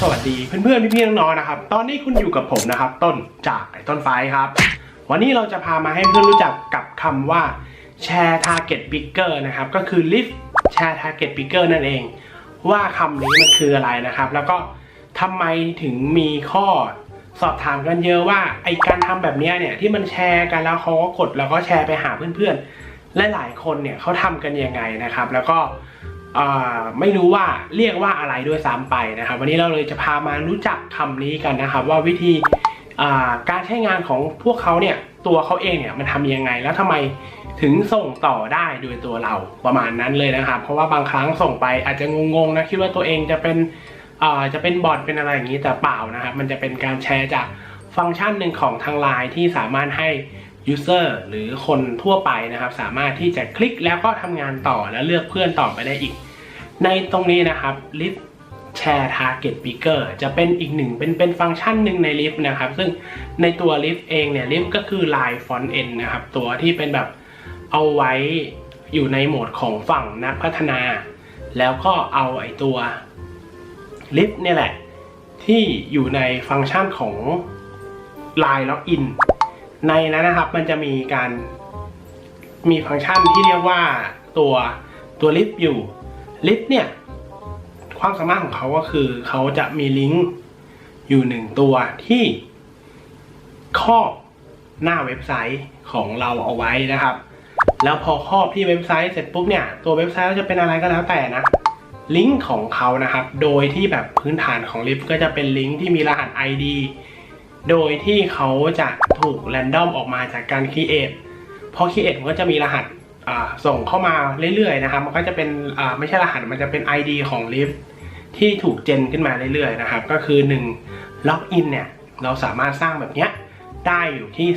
สวัสดีเพื่อนๆพี่ๆน้องๆนะครับ ตอนนี้คุณอยู่กับผมนะครับ ต้นจากไอ้ต้นไฟครับ วันนี้เราจะพามาให้เพื่อนรู้จักกับคำว่า share target picker นะครับ ก็คือ lift share target picker นั่นเอง ว่าคำนี้มันคืออะไรนะครับ แล้วก็ทำไมถึงมีข้อสอบถามกันเยอะว่าไอการทำแบบนี้เนี่ยที่มันแชร์กันแล้วเขาก็กดแล้วก็แชร์ไปหาเพื่อนๆและหลายคนเนี่ยเขาทำกันยังไงนะครับ แล้วก็ ไม่รู้ว่าเรียกว่าอะไรด้วยซ้ำไปนะครับ วันนี้เราเลยจะพามารู้จักคำนี้กันนะครับ ว่าวิธีการใช้งานของพวกเขาเนี่ยตัวเขาเองเนี่ยมันทำยังไง แล้วทำไมถึงส่งต่อได้โดยตัวเราประมาณนั้นเลยนะครับ เพราะว่าบางครั้งส่งไปอาจจะงงๆนะคิดว่าตัวเองจะเป็นจะเป็นบอทเป็นอะไรอย่างนี้แต่เปล่านะครับ มันจะเป็นการแชร์จากฟังก์ชันหนึ่งของทางไลน์ที่สามารถให้ user หรือคนทั่วไปนะครับ สามารถที่จะคลิกแล้วก็ทำงานต่อและเลือกเพื่อนต่อไปได้อีก ในตรงนี้นะครับ list share target picker จะเป็นอีกหนึ่งเป็นเป็นฟังก์ชันหนึ่งใน list นะครับ ซึ่งในตัว list เองเนี่ย list ก็คือ line font end นะครับ ตัวที่เป็นแบบเอาไว้อยู่ในโหมดของฝั่งนักพัฒนา แล้วก็เอาไอตัวลิฟต์เนี่ยแหละ ที่อยู่ในฟังก์ชันของ Line Login ในนั้นนะครับ มันจะมีการมีฟังก์ชันที่เรียกว่าตัวตัวลิฟต์อยู่ลิฟต์เนี่ย ความสามารถของเขาก็คือเขาจะมีลิงก์อยู่หนึ่งตัวที่ครอบหน้าเว็บไซต์ของเราเอาไว้นะครับ แล้วพอครอบที่เว็บไซต์เสร็จปุ๊บเนี่ย ตัวเว็บไซต์จะเป็นอะไรก็แล้วแต่นะลิงก์ของเขานะครับ โดยที่แบบพื้นฐานของลิฟต์ก็จะเป็นลิงก์ที่มีรหัส ID โดยที่เขาจะถูกแรนดอมออกมาจากการค r ีเอทพอค r ีเอทมันก็จะมีรหัสส่งเข้ามาเรื่อยๆนะครับ มันก็จะเป็นไม่ใช่รหัสมันจะเป็น ID ของลิฟที่ถูกเจนขึ้นมาเรื่อยๆนะครับ ก็คือ1ล็อกอินเนี่ย เราสามารถสร้างแบบเนี้ยได้อยู่ที่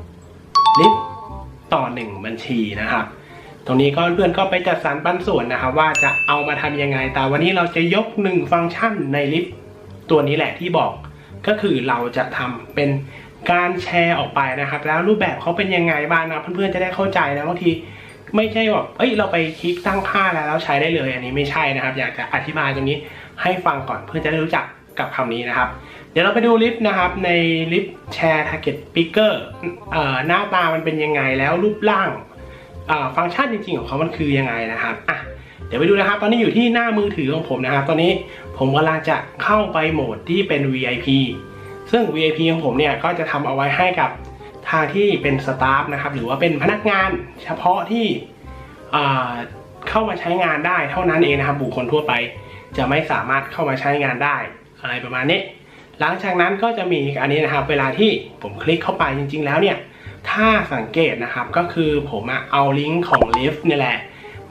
30 ลิฟต์ต่อ 1 บัญชีนะครับ ตรงนี้ก็เพื่อนก็ไปจัดสรรปันส่วนนะครับ ว่าจะเอามาทำยังไงแต่วันนี้เราจะยกหนึ่งฟังก์ชันในลิฟตัวนี้แหละที่บอก ก็คือเราจะทำเป็นการแชร์ออกไปนะครับ แล้วรูปแบบเขาเป็นยังไงบ้างนะเพื่อนๆจะได้เข้าใจนะบางทีไม่ใช่แบบเอ้ยเราไปคลิกตั้งค่าแล้วแล้วใช้ได้เลย อันนี้ไม่ใช่นะครับ อยากจะอธิบายตรงนี้ให้ฟังก่อนเพื่อจะได้รู้จักกับคำนี้นะครับ เดี๋ยวเราไปดูลิฟต์นะครับในลิฟต์แชร์ target picker เอ่อหน้าตามันเป็นยังไงแล้วรูปร่างฟังก์ชันจริงๆของเขามันคือยังไงนะครับอะ เดี๋ยวไปดูนะครับ ตอนนี้อยู่ที่หน้ามือถือของผมนะครับ ตอนนี้ผมกำลังจะเข้าไปโหมดที่เป็น VIP ซึ่ง VIP ของผมเนี่ยก็จะทำเอาไว้ให้กับทางที่เป็นสตาฟนะครับ หรือว่าเป็นพนักงานเฉพาะที่เข้ามาใช้งานได้เท่านั้นเองนะครับ บุคคลทั่วไป จะไม่สามารถเข้ามาใช้งานได้อะไรประมาณนี้ หลังจากนั้นก็จะมีอันนี้นะครับ เวลาที่ผมคลิกเข้าไปจริง ๆ แล้วเนี่ย ถ้าสังเกตนะครับก็คือผมเอาลิงก์ของ Lift เนี่แหละ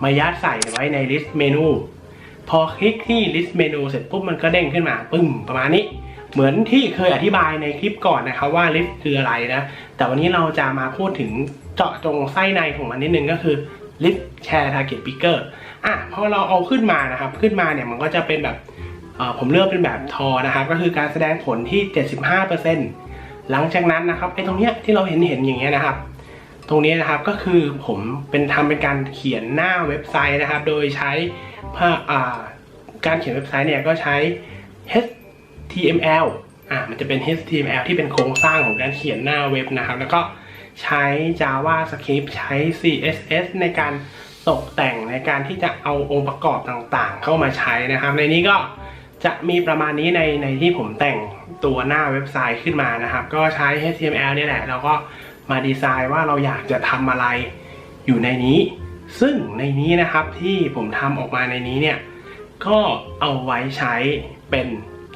มายัดใส่ไว้ใน list menu พอคลิกที่ list menu เสร็จปุ๊บมันก็เด้งขึ้นมาปึ้มประมาณนี้ เหมือนที่เคยอธิบายในคลิปก่อนนะครับว่า lift คืออะไรนะ แต่วันนี้เราจะมาพูดถึงเจาะจงไส้ในของมันนิดนึงก็คือ lift share target picker อะพอเราเอาขึ้นมานะครับ ขึ้นมาเนี่ยมันก็จะเป็นแบบผมเลือกเป็นแบบทอนะครับ ก็คือการแสดงผลที่ 75%หลังจากนั้นนะครับไอ้ตรงเนี้ยที่เราเห็นเห็นอย่างเงี้ยนะครับ ตรงนี้นะครับก็คือผมเป็นทำเป็นการเขียนหน้าเว็บไซต์นะครับ โดยใช้ภาอ่าการเขียนเว็บไซต์เนี่ยก็ใช้ HTML อ่ามันจะเป็น HTML ที่เป็นโครงสร้างของการเขียนหน้าเว็บนะครับ แล้วก็ใช้ JavaScript ใช้ CSS ในการตกแต่งในการที่จะเอาองค์ประกอบต่างๆ เข้ามาใช้นะครับ ในนี้ก็จะมีประมาณนี้ในในที่ผมแต่งตัวหน้าเว็บไซต์ขึ้นมานะครับ ก็ใช้ HTML เนี่ยแหละ แล้วก็ มาดีไซน์ว่าเราอยากจะทำอะไรอยู่ในนี้ ซึ่งในนี้นะครับที่ผมทำออกมาในนี้เนี่ยก็เอาไว้ใช้เป็น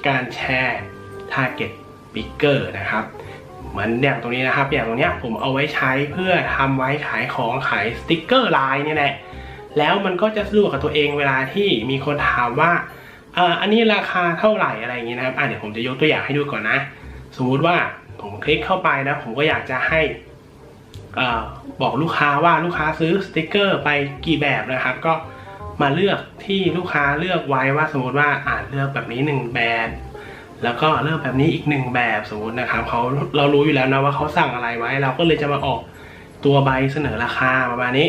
การแชร์ target picker นะครับ เหมือนอย่างตรงนี้นะครับ อย่างตรงเนี้ยผมเอาไว้ใช้เพื่อทำไว้ขายของขายสติกเกอร์ลายเนี่ยแหละแล้วมันก็จะสะดวกกับตัวเองเวลาที่มีคนถามว่าอ่าอันนี้ราคาเท่าไหร่อะไรอย่างเงี้ยนะครับอะเดี๋ยวผมจะยกตัวอย่างให้ดูก่อนนะ สมมุติว่า ผมคลิกเข้าไปนะ ผมก็อยากจะให้อบอกลูกค้าว่าลูกค้าซื้อสติกเกอร์ไปกี่แบบนะครับ ก็มาเลือกที่ลูกค้าเลือกไว้ว่าสมมติว่าอ่านเลือกแบบนี้หนึ่งแบบ แล้วก็เลือกแบบนี้อีกหนึ่งแบบสมมตินะครับเขาเรารู้อยู่แล้วนะว่าเขาสั่งอะไรไว้ เราก็เลยจะมาออกตัวใบเสนอราคาประมาณนี้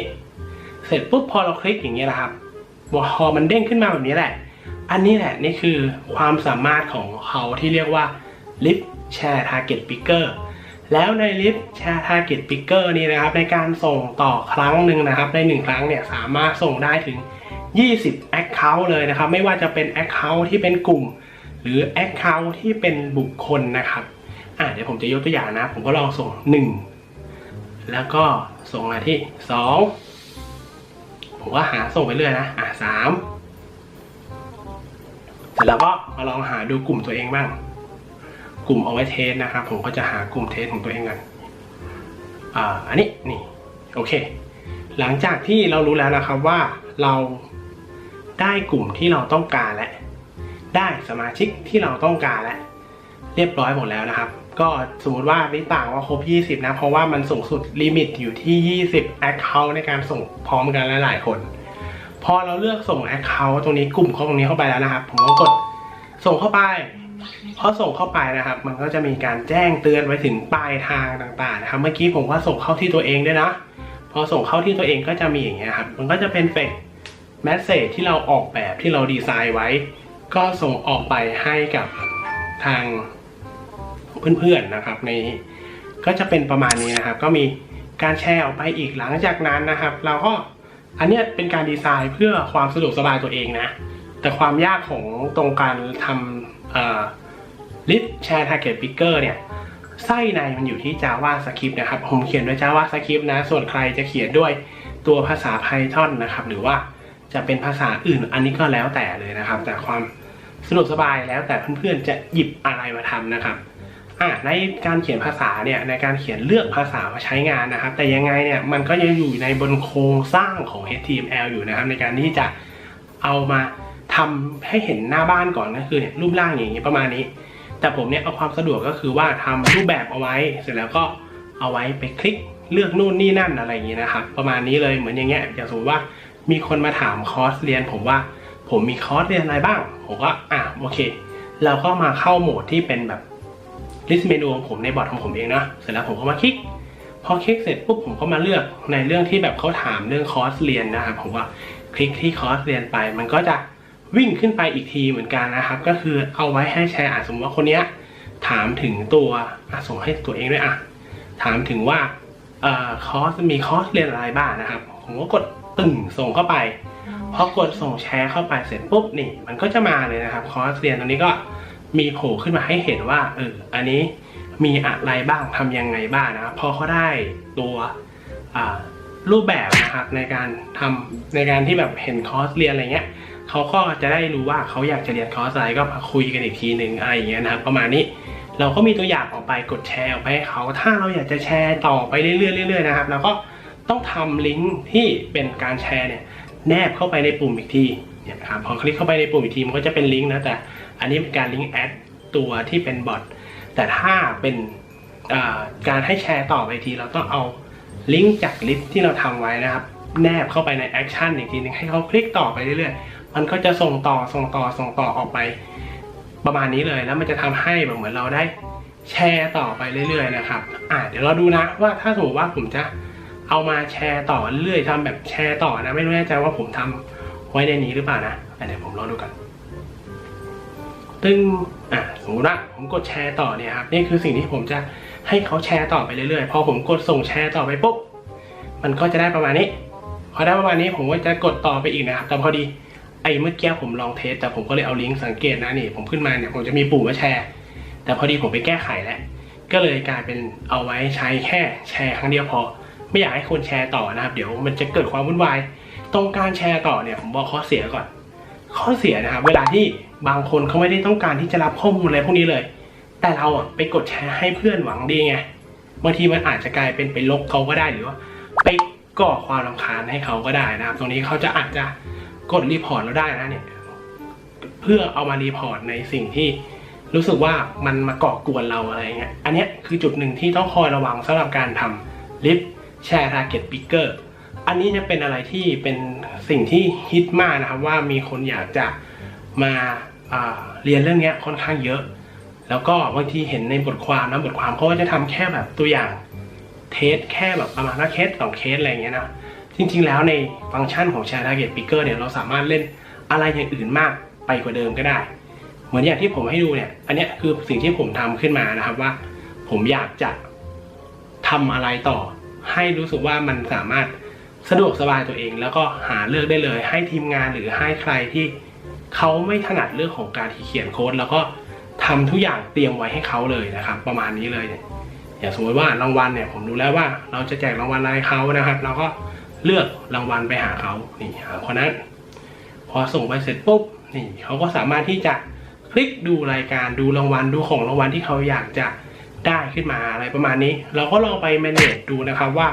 เสร็จปุ๊บพอเราคลิกอย่างเงี้ยนะครับพอมันเด้งขึ้นมาแบบนี้แหละ อันนี้แหละนี่คือความสามารถของเขาที่เรียกว่าลิฟ Lift Share Target Picker แล้วใน Lift Share Target Picker นี่นะครับ ในการส่งต่อครั้งหนึ่งนะครับ ในหนึ่งครั้งเนี่ยสามารถส่งได้ถึง 20 Account เลยนะครับ ไม่ว่าจะเป็น Account ที่เป็นกลุ่ม หรือ Account ที่เป็นบุคคลนะครับอะเดี๋ยวผมจะยกตัวอย่างนะ ผมก็ลองส่ง 1 แล้วก็ส่งมาที่ 2 ผมก็หาส่งไปเรื่อยนะ อะสามเสร็จแล้วก็มาลองหาดูกลุ่มตัวเองบ้าง กลุ่มเอาไว้เทสนะครับ ผมก็จะหากลุ่มเทสของตัวเองกันอ่าอันนี้นี่โอเค หลังจากที่เรารู้แล้วนะครับว่าเราได้กลุ่มที่เราต้องการและ ได้สมาชิกที่เราต้องการและ เรียบร้อยหมดแล้วนะครับ ก็สมมติว่าไม่ต่างว่าครบ 20 นะ เพราะว่ามันสูงสุดลิมิตอยู่ที่ 20 Account ในการส่งพร้อมกันหลายๆคน พอเราเลือกส่ง Account ตรงนี้กลุ่มเขาตรงนี้เข้าไปแล้วนะครับ ผมก็กดส่งเข้าไป พอส่งเข้าไปนะครับ มันก็จะมีการแจ้งเตือนไว้ถึงปลายทางต่างๆนะครับ เมื่อกี้ผมว่าส่งเข้าที่ตัวเองด้วยนะ พอส่งเข้าที่ตัวเองก็จะมีอย่างเงี้ยครับ มันก็จะเป็นเฟกแมสเซจที่เราออกแบบที่เราดีไซน์ไว้ ก็ส่งออกไปให้กับทางเพื่อนๆนะครับ ในก็จะเป็นประมาณนี้นะครับ ก็มีการแชร์ออกไปอีกหลังจากนั้นนะครับ เราก็อันเนี้ยเป็นการดีไซน์เพื่อความสะดวกสบายตัวเองนะ แต่ความยากของตรงการทำ เอ่อ list share target picker เนี่ยไส้ในมันอยู่ที่ JavaScript นะครับผมเขียนด้วย JavaScript นะ ส่วนใครจะเขียนด้วยตัวภาษา Python นะครับ หรือว่าจะเป็นภาษาอื่นอันนี้ก็แล้วแต่เลยนะครับ แต่ความสะดวกสบายแล้วแต่เพื่อนๆจะหยิบอะไรมาทำนะครับอะในการเขียนภาษาเนี่ยในการเขียนเลือกภาษามาใช้งานนะครับ แต่ยังไงเนี่ยมันก็ยังอยู่ในบนโครงสร้างของ HTML อยู่นะครับ ในการที่จะเอามาทำให้เห็นหน้าบ้านก่อนก็คือเนี่ยรูปร่างอย่างนี้ประมาณนี้ แต่ผมเนี่ยเอาความสะดวกก็คือว่าทำรูปแบบเอาไว้ เสร็จแล้วก็เอาไว้ไปคลิกเลือกนู่นนี่นั่นอะไรอย่างนี้นะครับประมาณนี้เลยเหมือนอย่างเงี้ยอย่างสมมติว่ามีคนมาถามคอร์สเรียน ผมว่าผมมีคอร์สเรียนอะไรบ้าง ผมก็อะโอเค เราก็มาเข้าโหมดที่เป็นแบบลิสต์เมนูของผมในบอร์ดของผมเองนะเสร็จแล้วผมก็มาคลิก พอคลิกเสร็จปุ๊บผมก็มาเลือกในเรื่องที่แบบเขาถามเรื่องคอร์สเรียนนะครับผมว่าคลิกที่คอร์สเรียนไปมันก็จะ วิ่งขึ้นไปอีกทีเหมือนกันนะครับ ก็คือเอาไว้ให้แชร์อะสมมติว่าคนเนี้ยถามถึงตัวอะส่งให้ตัวเองด้วยอะถามถึงว่าเอ่อคอร์สมีคอร์สเรียนอะไรบ้างนะครับ ผมก็กดตึ่งส่งเข้าไปพอกดส่งแชร์เข้าไปเสร็จปุ๊บนี่ มันก็จะมาเลยนะครับ คอร์สเรียนตรงนี้ก็มีโผล่ขึ้นมาให้เห็นว่าเอออันนี้มีอะไรบ้างทำยังไงบ้างนะครับพอเขาได้ตัวอ่ารูปแบบนะครับในการทำในการที่แบบเห็นคอร์สเรียนอะไรเงี้ย เขาก็จะได้รู้ว่าเขาอยากจะเรียนคอร์สอะไรก็มาคุยกันอีกทีหนึ่งอะไรอย่างเงี้ยนะครับประมาณนี้เราก็มีตัวอย่างออกไปกดแชร์ออกไปให้เขาถ้าเราอยากจะแชร์ต่อไปเรื่อยๆๆนะครับเราก็ต้องทำลิงก์ที่เป็นการแชร์เนี่ยแนบเข้าไปในปุ่มอีกทีเนี่ยครับพอคลิกเข้าไปในปุ่มอีกทีมันก็จะเป็นลิงก์นะแต่อันนี้เป็นการลิงก์แอดตัวที่เป็นบอทแต่ถ้าเป็นการให้แชร์ต่อไปทีเราต้องเอาลิงก์จากลิสต์ที่เราทำไว้นะครับ แนบเข้าไปในแอคชั่นอีกทีหนึงให้เขาคลิกต่อไปเรื่อยๆ มันก็จะส่งต่อส่งต่อส่งต่อออกไป ประมาณนี้เลยแล้วมันจะทำให้แบบเหมือนเราได้แชร์ต่อไปเรื่อยๆนะครับอ่าเดี๋ยวเราดูนะว่าถ้าสมมติว่าผมจะเอามาแชร์ต่อเรื่อยทำแบบแชร์ต่อนะไม่แน่ใจว่าผมทำไว้ในนี้หรือเปล่านะอะเดี๋ยวผมลองดูกันตึ้งอะสมมติว่าผมกดแชร์ต่อเนี่ยครับนี่คือสิ่งที่ผมจะให้เขาแชร์ต่อไปเรื่อยๆ พอผมกดส่งแชร์ต่อไปปุ๊บมันก็จะได้ประมาณนี้ พอได้ประมาณนี้ผมก็จะกดต่อไปอีกนะครับ แต่พอดี ไอ้เมื่อกี้ผมลองเทสแต่ผมก็เลยเอาลิงก์สังเกตนะนี่ ผมขึ้นมาเนี่ยผมจะมีปุ่มว่าแชร์ แต่พอดีผมไปแก้ไขแล้วก็เลยกลายเป็นเอาไว้ใช้แค่แชร์ครั้งเดียวพอ ไม่อยากให้คนแชร์ต่อนะครับ เดี๋ยวมันจะเกิดความวุ่นวาย ตรงการแชร์ต่อเนี่ยผมบอกข้อเสียก่อน ข้อเสียนะครับ เวลาที่บางคนเขาไม่ได้ต้องการที่จะรับข้อมูลอะไรพวกนี้เลย แต่เราอะไปกดแชร์ให้เพื่อนหวังดีไงบางทีมันอาจจะกลายเป็นไปลบเขาก็ได้หรือว่าไปก่อความรำคาญให้เขาก็ได้นะครับ ตรงนี้เขาจะอาจจะ กดรีพอร์ตเราได้นะเนี่ย เพื่อเอามารีพอร์ตในสิ่งที่รู้สึกว่ามันมาก่อกวนเราอะไรเงี้ย อันนี้คือจุดหนึ่งที่ต้องคอยระวังสำหรับการทำลิฟแชร์ทาร์เก็ตปิกเกอร์อันนี้จะเป็นอะไรที่เป็นสิ่งที่ฮิตมากนะครับว่ามีคนอยากจะมาาเรียนเรื่องเนี้ยค่อนข้างเยอะ แล้วก็บางทีเห็นในบทความนะบทความเขาก็จะทำแค่แบบตัวอย่างเทสแค่แบบประมาณว่าเคสสองเคสอะไรเงี้ยนะ จริงๆ แล้วในฟังก์ชันของ Share Target Picker เนี่ยเราสามารถเล่นอะไรอย่างอื่นมากไปกว่าเดิมก็ได้ เหมือนอย่างที่ผมให้ดูเนี่ย อันเนี้ยคือสิ่งที่ผมทำขึ้นมานะครับว่า ผมอยากจะทำอะไรต่อ ให้รู้สึกว่ามันสามารถสะดวกสบายตัวเอง แล้วก็หาเลือกได้เลย ให้ทีมงานหรือให้ใครที่เขาไม่ถนัดเรื่องของการเขียนโค้ดแล้วก็ทำทุกอย่างเตรียมไว้ให้เขาเลยนะครับ ประมาณนี้เลยเนี่ยอย่างสมมติว่ารางวัลเนี่ยผมรู้แล้วว่าเราจะแจกรางวัลอะไรเขานะครับเราก็ เลือกรางวัลไปหาเขานี่หาคนนั้น พอส่งไปเสร็จปุ๊บนี่เขาก็สามารถที่จะคลิกดูรายการดูรางวัลดูของรางวัลที่เขาอยากจะได้ขึ้นมาอะไรประมาณนี้ เราก็ลองไป manage ดูนะครับว่า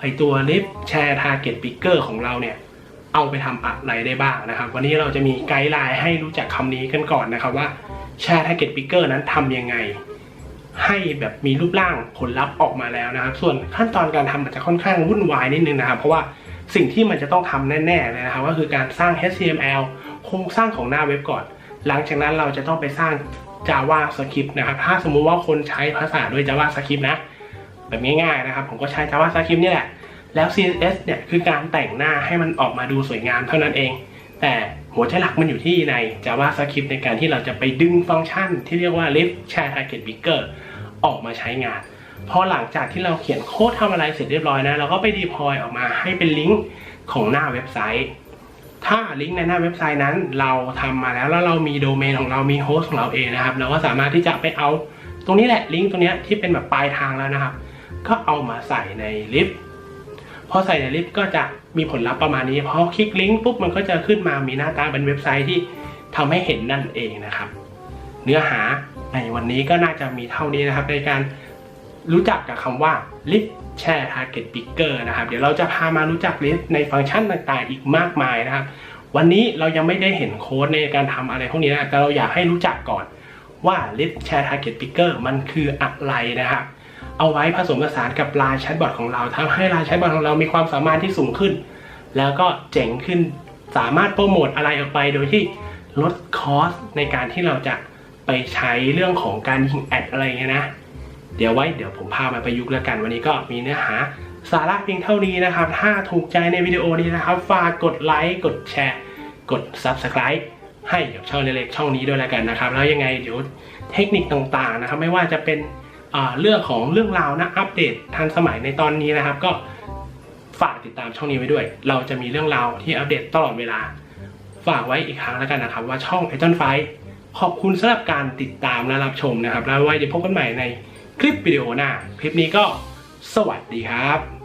ไอตัว lift share target picker ของเราเนี่ย เอาไปทำอะไรได้บ้างนะครับ วันนี้เราจะมีไกด์ไลน์ให้รู้จักคำนี้กันก่อนนะครับว่า share target picker นั้นทำยังไง ให้แบบมีรูปร่างผลลัพธ์ออกมาแล้วนะครับ ส่วนขั้นตอนการทำอาจจะค่อนข้างวุ่นวายนิดนึงนะครับ เพราะว่าสิ่งที่มันจะต้องทำแน่ๆเลยนะครับ ก็คือการสร้าง HTML โครงสร้างของหน้าเว็บก่อน หลังจากนั้นเราจะต้องไปสร้าง JavaScript นะครับ ถ้าสมมุติว่าคนใช้ภาษาด้วย JavaScript นะแบบง่ายๆนะครับ ผมก็ใช้ JavaScript นี่แหละ แล้ว CSS เนี่ยคือการแต่งหน้าให้มันออกมาดูสวยงามเท่านั้นเอง แต่หัวใจหลักมันอยู่ที่ใน JavaScript ในการที่เราจะไปดึงฟังก์ชันที่เรียกว่า lift share target picker ออกมาใช้งาน พอหลังจากที่เราเขียนโค้ดทำอะไรเสร็จเรียบร้อยนะ เราก็ไป deploy ออกมาให้เป็นลิงก์ของหน้าเว็บไซต์ ถ้าลิงก์ในหน้าเว็บไซต์นั้น เราทำมาแล้วแล้วเรามีโดเมนของเรามีโฮสต์ของเราเองนะครับ เราก็สามารถที่จะไปเอาตรงนี้แหละลิงก์ตรงนี้ที่เป็นแบบปลายทางแล้วนะครับ ก็เอามาใส่ในลิฟต์ พอใส่ในลิฟต์ก็จะมีผลลัพธ์ประมาณนี้พอคลิกลิงก์ปุ๊บมันก็จะขึ้นมามีหน้าตาเป็นเว็บไซต์ที่ทำให้เห็นนั่นเองนะครับ เนื้อหาในวันนี้ก็น่าจะมีเท่านี้นะครับ ในการรู้จักกับคำว่า Lift Share Target Picker นะครับ เดี๋ยวเราจะพามารู้จัก Lift ในฟังก์ชันต่างๆ อีกมากมายนะครับ วันนี้เรายังไม่ได้เห็นโค้ดในการทำอะไรพวกนี้นะแต่เราอยากให้รู้จักก่อนว่า Lift Share Target Picker มันคืออะไรนะครับ เอาไว้ผสมผสานกับ Line Chatbot ของเราทำให้ Line Chatbot ของเรามีความสามารถที่สูงขึ้น แล้วก็เจ๋งขึ้นสามารถโปรโมทอะไรออกไปโดยที่ลดคอสในการที่เราจะไปใช้เรื่องของการยิงแอดอะไรเงี้ยนะ เดี๋ยวไว้เดี๋ยวผมพามาประยุกต์แล้วกันวันนี้ก็มีเนื้อหาสาระเพียงเท่านี้นะครับ ถ้าถูกใจในวิดีโอนี้นะครับ ฝากกดไลค์ กดแชร์ กด Subscribe ให้กับช่องเล็กๆช่องนี้ด้วยแล้วกันนะครับ แล้วยังไงเดี๋ยวเทคนิคต่างๆนะครับ ไม่ว่าจะเป็น เรื่องของเรื่องราวนะอัปเดตทันสมัยในตอนนี้นะครับ ก็ฝากติดตามช่องนี้ไว้ด้วย เราจะมีเรื่องราวที่อัปเดตตลอดเวลา ฝากไว้อีกครั้งแล้วกันนะครับ ว่าช่องไอจอนไฟขอบคุณสำหรับการติดตามและรับชมนะครับ แล้วไว้เดี๋ยวพบกันใหม่ในคลิปวิดีโอหน้า คลิปนี้ก็สวัสดีครับ